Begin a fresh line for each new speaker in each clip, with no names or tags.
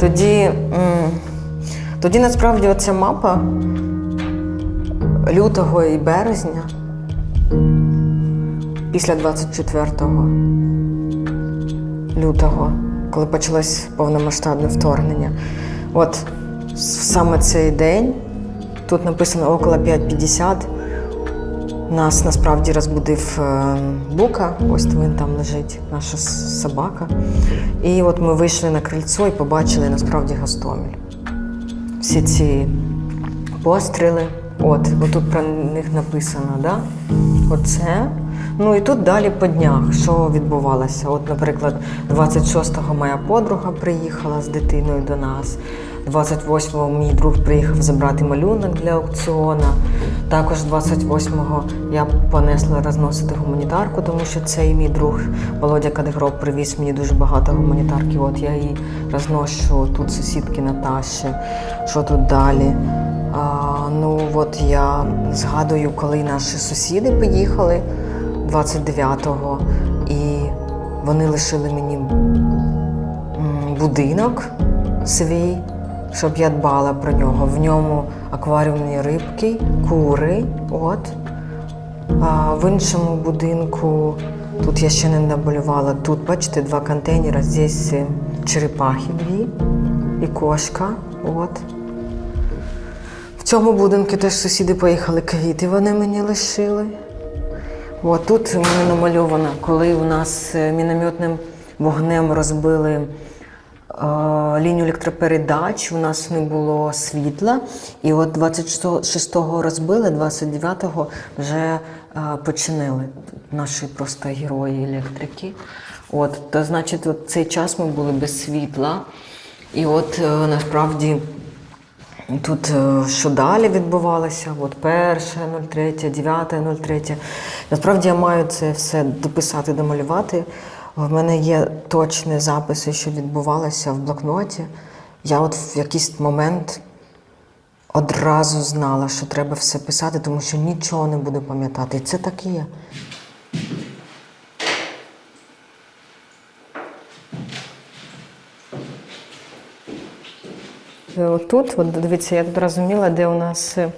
Тоді, тоді насправді оця мапа лютого і березня після 24 лютого, коли почалось повномасштабне вторгнення. От саме цей день, тут написано около 5.50, нас насправді розбудив е, Бука, ось він там лежить, наша собака. І от ми вийшли на крильцо і побачили насправді Гостомель. Всі ці постріли. От, отут про них написано, да? Оце. Ну і тут далі по днях, що відбувалося. От, наприклад, 26-го моя подруга приїхала з дитиною до нас. 28-го мій друг приїхав забрати малюнок для аукціона. Також 28-го я понесла розносити гуманітарку, тому що цей мій друг Володя Кадегров привіз мені дуже багато гуманітарки. От я її розношу тут сусідки Наташі. Що тут далі? А, ну от я згадую, коли наші сусіди поїхали 29-го, і вони лишили мені будинок свій, щоб я дбала про нього. В ньому акваріумні рибки, кури. От. А в іншому будинку, тут я ще не наболювала, тут, бачите, два контейнери, здесь е, черепахи дві і кошка. От. В цьому будинку теж сусіди поїхали квіти, вони мені лишили. От тут в мене намальовано, коли у нас е, мінометним вогнем розбили лінію електропередач, у нас не було світла. І от 26-го розбили, 29-го вже починили наші просто герої електрики. От, то значить, от цей час ми були без світла. І от е, насправді Тут е, що далі відбувалося? От перше, 03, 9, 03. Насправді я маю це все дописати, домалювати. В мене є точні записи, що відбувалося в блокноті. Я от в якийсь момент одразу знала, що треба все писати, тому що нічого не буду пам'ятати. І це так і є. Е, Отут, от дивіться, я тут розуміла, де у нас е,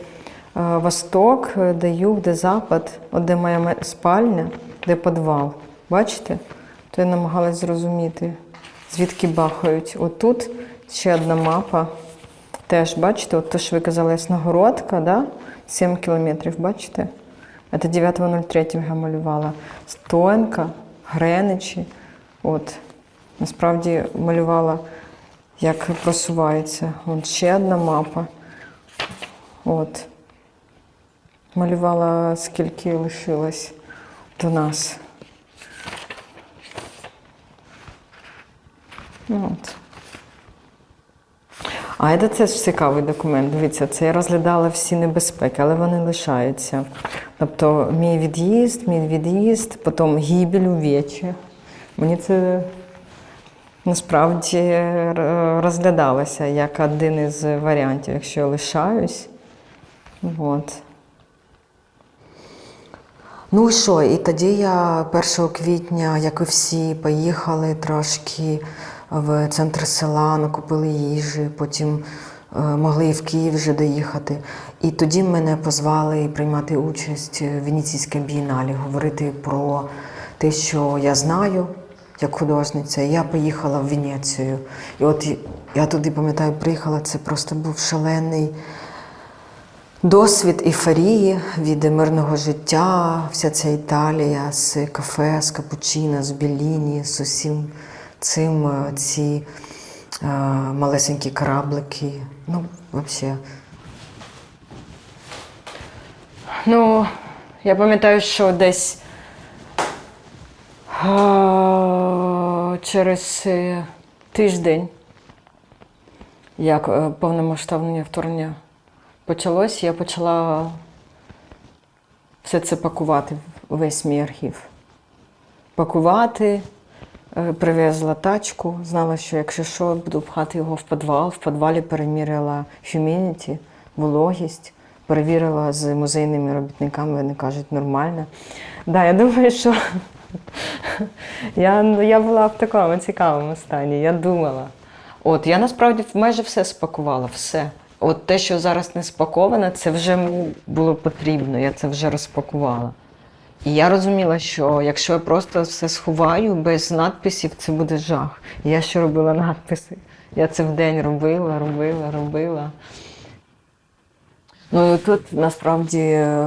восток, е, де юг, де запад, от де моя спальня, де підвал. Бачите? Я намагалась зрозуміти, звідки бахають. Отут ще одна мапа. Теж, бачите, от то, що ви казали, Ясногородка, да? 7 кілометрів, бачите? Це 9.03 я малювала. Стоянка, Греничі. От. Насправді малювала як просувається. От ще одна мапа. От. Малювала, скільки лишилось до нас. От. А це теж цікавий документ. Дивіться, це я розглядала всі небезпеки, але вони лишаються. Тобто мій від'їзд, мій від'їзд, потім гибель у вічі. Мені це насправді розглядалося як один із варіантів, якщо я лишаюсь. От. Ну що? І тоді я 1 квітня, як і всі, поїхали трошки в центр села, накупили їжі, потім е, могли в Київ вже доїхати. І тоді мене позвали приймати участь в Венеційській бієналі, говорити про те, що я знаю як художниця. Я поїхала в Венецію. І от я туди, пам'ятаю, приїхала, це просто був шалений. Досвід ейфорії від мирного життя, вся ця Італія з кафе, з капучино, з Беліні, з усім цим е, ці е, малесенькі кораблики. Ну, взагалі. Ну, я пам'ятаю, що десь е, через е, тиждень, як повномасштабне вторгнення почалось, я почала все це пакувати, весь мій архів. Пакувати, Привезла тачку, знала, що якщо що, буду пхати його в підвал. В підвалі переміряла humidity, вологість, перевірила з музейними робітниками, вони кажуть, нормально. Да, я думаю, що я, я була в такому цікавому стані. Я думала. От я насправді майже все спакувала, все. От те, що зараз не спаковане, це вже було потрібно, я це вже розпакувала. І я розуміла, що якщо я просто все сховаю без надписів, це буде жах. І я ще робила надписи. Я це вдень робила, робила, робила. Ну і тут насправді е,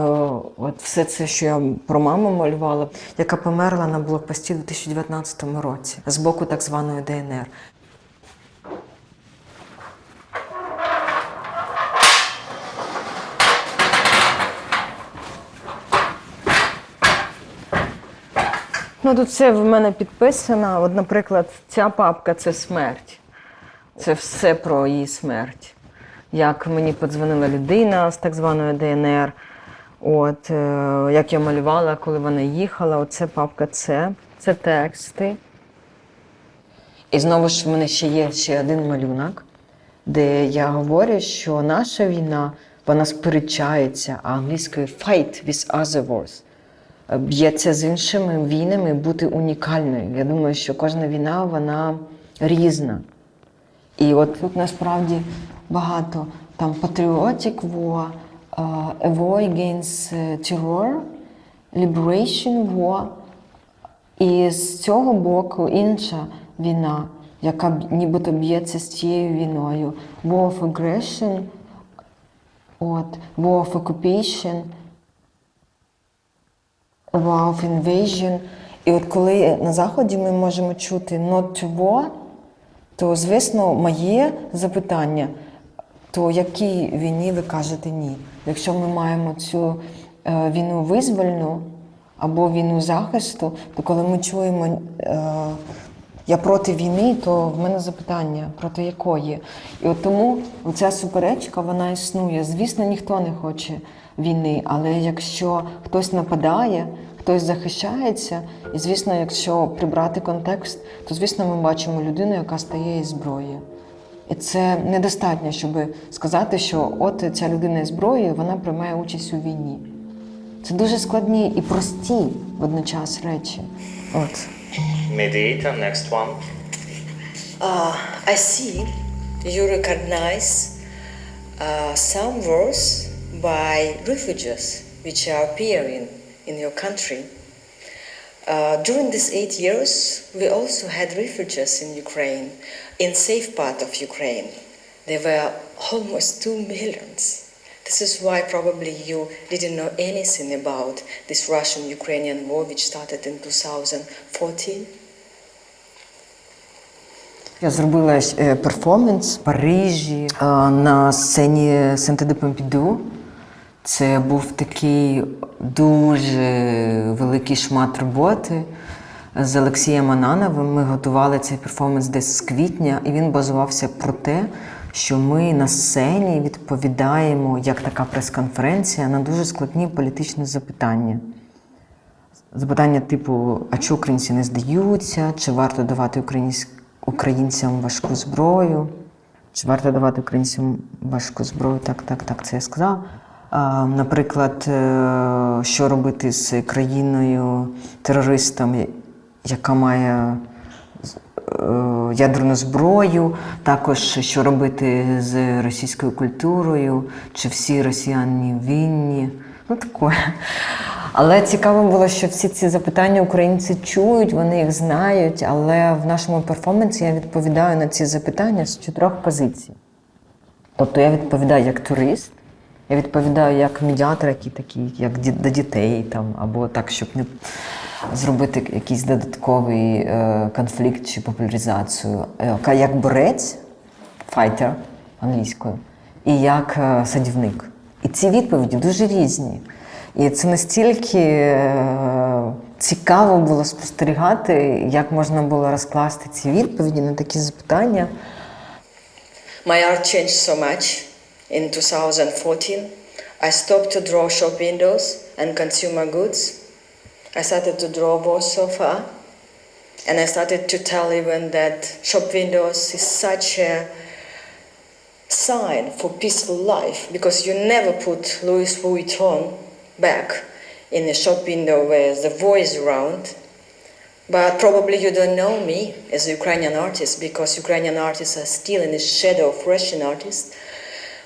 от все це, що я про маму малювала, яка померла на блокпості у 2019 році з боку так званої ДНР. Ну, тут все в мене підписано. От, наприклад, ця папка це смерть. Це все про її смерть. Як мені подзвонила людина з так званої ДНР, от, е, як я малювала, коли вона їхала. Оце папка це, це тексти. І знову ж в мене ще є ще один малюнок, де я говорю, що наша війна вона сперечається, англійською fight with other wars б'ється з іншими війнами бути унікальною. Я думаю, що кожна війна вона різна. І от тут насправді багато там patriotic war, a war against terror, liberation war. І з цього боку інша війна, яка нібито б'ється з цією війною. War of aggression, от, war of occupation, of invasion. І от коли на Заході ми можемо чути not to war, то, звісно, моє запитання, то якій війні ви кажете ні? Якщо ми маємо цю е, війну визвольну або війну захисту, то коли ми чуємо е, я проти війни, то в мене запитання проти якої. І от тому ця суперечка вона існує. Звісно, ніхто не хоче війни, але якщо хтось нападає, хтось захищається, і звісно, якщо прибрати контекст, то звісно ми бачимо людину, яка стає із зброї. І це недостатньо, щоб сказати, що от ця людина із зброєю, вона приймає участь у війні. Це дуже складні і прості водночас речі. От.
Mediator, next one.
Uh, I see you recognize uh, some words by refugees which are appearing in your country. Uh, during these eight years, we also had refugees in Ukraine, in safe part of Ukraine. There were almost two millions. This is why probably you didn't know anything about this Russian-Ukrainian war, which started in 2014.
Я зробила е, перформанс в Парижі е, на сцені Сенте Помпіду. Це був такий дуже великий шмат роботи з Олексієм Анановим. Ми готували цей перформанс десь з квітня, і він базувався про те, що ми на сцені відповідаємо як така прес-конференція на дуже складні політичні запитання. Запитання типу, а чи українці не здаються, чи варто давати українсь- українцям важку зброю, чи варто давати українцям важку зброю? Так, так, так, це я сказав. Наприклад, е, що робити з країною терористом, яка має е, ядерну зброю, також що робити з російською культурою, чи всі росіяни винні. Ну таке. Але цікаво було, що всі ці запитання українці чують, вони їх знають, але в нашому перформансі я відповідаю на ці запитання з чотирьох позицій. Тобто я відповідаю як турист, я відповідаю як медіатор, який такий, як до дітей, там, або так, щоб не зробити якийсь додатковий е, конфлікт чи популяризацію. Е, як борець, файтер англійською, і як е, садівник. І ці відповіді дуже різні. І це настільки е, цікаво було спостерігати, як можна було розкласти ці відповіді на такі запитання.
My art changed so much in 2014. I stopped to draw shop windows and consumer goods. I started to draw both so far. And I started to tell even that shop windows is such a sign for peaceful life because you never put Louis Vuitton back in a shop window where the war is around. But probably you don't know me as a Ukrainian artist because Ukrainian artists are still in the shadow of Russian artists.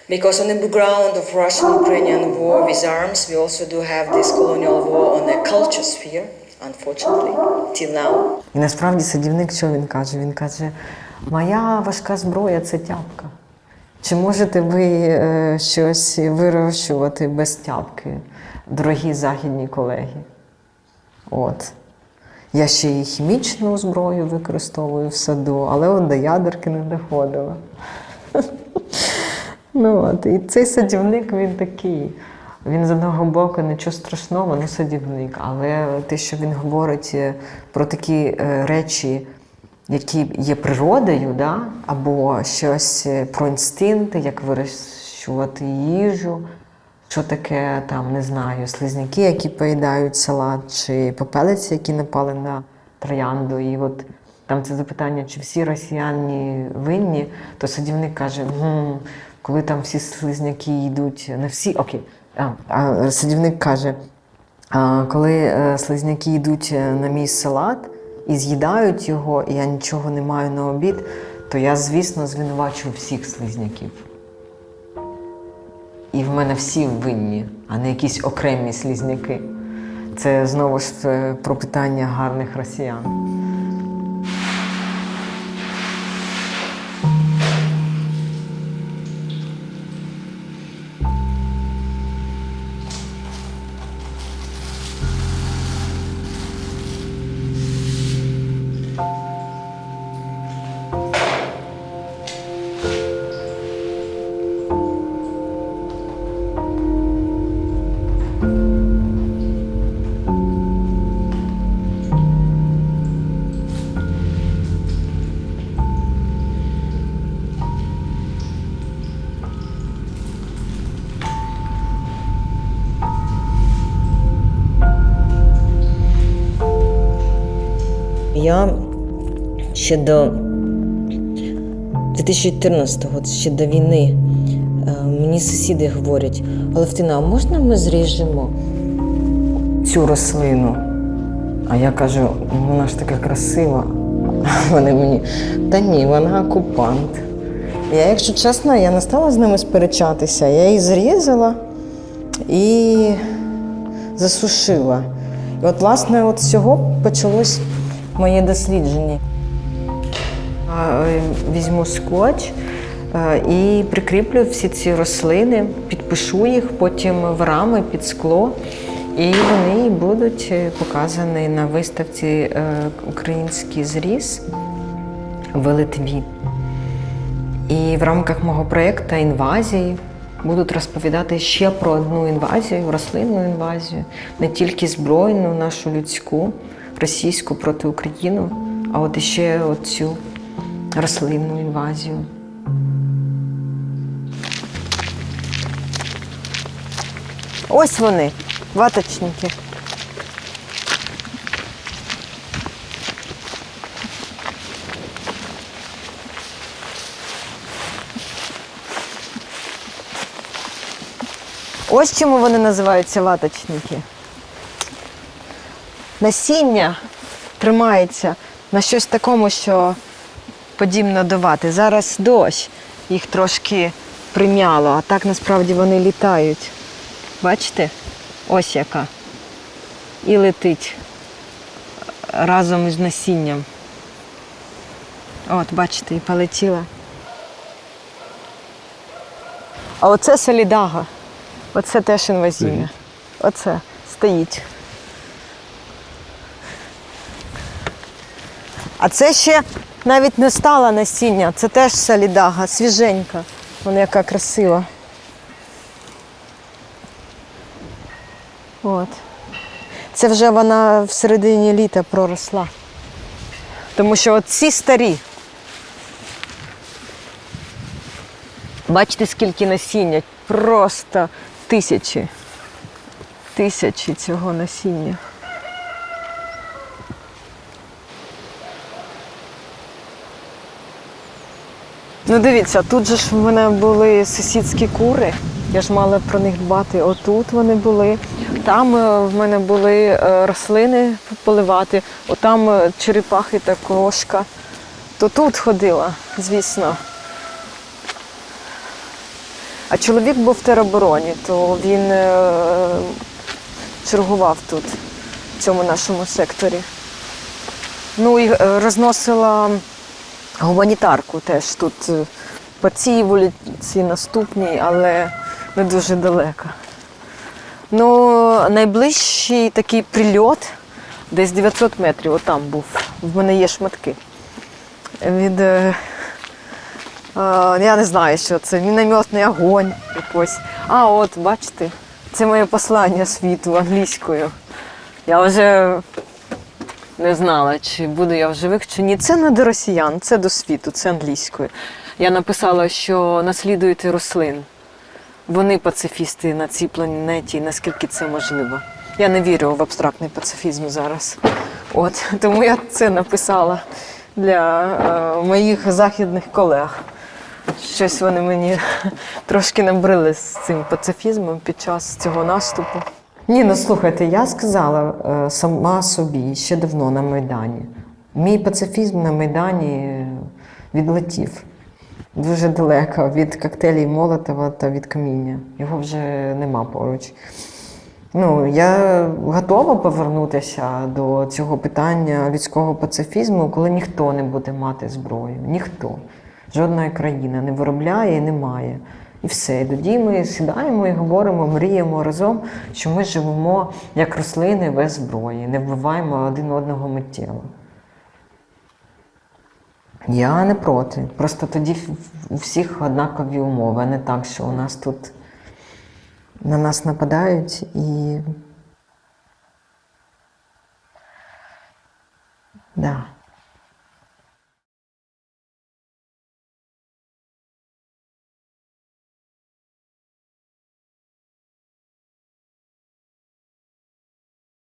Because on the background of Russian-Ukrainian war with arms, we also do have this colonial war on the culture sphere, unfortunately, till now.
І насправді садівник, що він каже? Він каже: моя важка зброя це тяпка. Чи можете ви е, щось вирощувати без тяпки, дорогі західні колеги? От. Я ще і хімічну зброю використовую в саду, але до ядерки не доходила. Ну от, і цей садівник він такий. Він з одного боку нічого страшного, ну садівник. Але те, що він говорить е, про такі е, речі, які є природою, да? або щось е, про інстинкти, як вирощувати їжу, що таке там, не знаю, слизняки, які поїдають салат, чи попелиці, які напали на троянду. І от там це запитання, чи всі росіяни винні, то садівник каже, «Гм, коли там всі слизняки йдуть, не всі, окей. А, а садівник каже, а, коли е, слизняки йдуть е, на мій салат і з'їдають його, і я нічого не маю на обід, то я, звісно, звинувачую всіх слизняків. І в мене всі винні, а не якісь окремі слізняки. Це знову ж е, про питання гарних росіян. Ще до 2014-го, ще до війни, е, мені сусіди говорять, Алевтина, а можна ми зріжемо цю рослину? А я кажу, вона ж така красива. А вони мені, та ні, вона окупант. Я, якщо чесно, я не стала з ними сперечатися. Я її зрізала і засушила. І от, власне, от з цього почалось моє дослідження. Е, Візьму скотч е, і прикріплю всі ці рослини, підпишу їх потім в рами під скло, і вони будуть е, показані на виставці Український зріз в Литві. І в рамках мого проєкту інвазії будуть розповідати ще про одну інвазію, рослинну інвазію, не тільки збройну, нашу людську, російську проти України, а от іще оцю рослинну інвазію. Ось вони, ваточники. Ось чому вони називаються ваточники. Насіння тримається на щось такому, що подібно до вати. Зараз дощ їх трошки прим'яло, а так насправді вони літають. Бачите? Ось яка. І летить разом із насінням. От, бачите, і полетіла. А оце солідага. Оце теж інвазійне. Оце стоїть. А це ще навіть не стала насіння, це теж солідага, свіженька. Вона яка красива. От. Це вже вона в середині літа проросла. Тому що ці старі. Бачите, скільки насіння? Просто тисячі. Тисячі цього насіння. Ну дивіться, тут же ж в мене були сусідські кури. Я ж мала про них дбати. Отут вони були. Там е, в мене були е, рослини поливати, отам е, черепахи та кошка. То тут ходила, звісно. А чоловік був в теробороні, то він чергував тут, в цьому нашому секторі. Ну і розносила гуманітарку теж тут е, по цій вулиці наступній, але не дуже далеко. Ну, найближчий такий прильот десь 900 метрів, отам був. В мене є шматки. Від, е, е, я не знаю, що це, мінометний огонь якось. А, от, бачите, це моє послання світу англійською. Я вже не знала, чи буду я в живих, чи ні. Це не до росіян, це до світу, це англійською. Я написала, що наслідуєте рослин. Вони пацифісти на цій планеті, наскільки це можливо. Я не вірю в абстрактний пацифізм зараз. От, тому я це написала для е, моїх західних колег. Щось вони мені трошки набрили з цим пацифізмом під час цього наступу. Ні, ну слухайте, я сказала е, сама собі ще давно на Майдані. Мій пацифізм на Майдані відлетів дуже далеко від коктейлів Молотова та від каміння. Його вже нема поруч. Ну, я готова повернутися до цього питання людського пацифізму, коли ніхто не буде мати зброю. Ніхто. Жодна країна не виробляє і не має. І все. І тоді ми сідаємо і говоримо, мріємо разом, що ми живемо як рослини без зброї, не вбиваємо один одного миттєво. Я не проти. Просто тоді у всіх однакові умови, а не так, що у нас тут на нас нападають і. Да.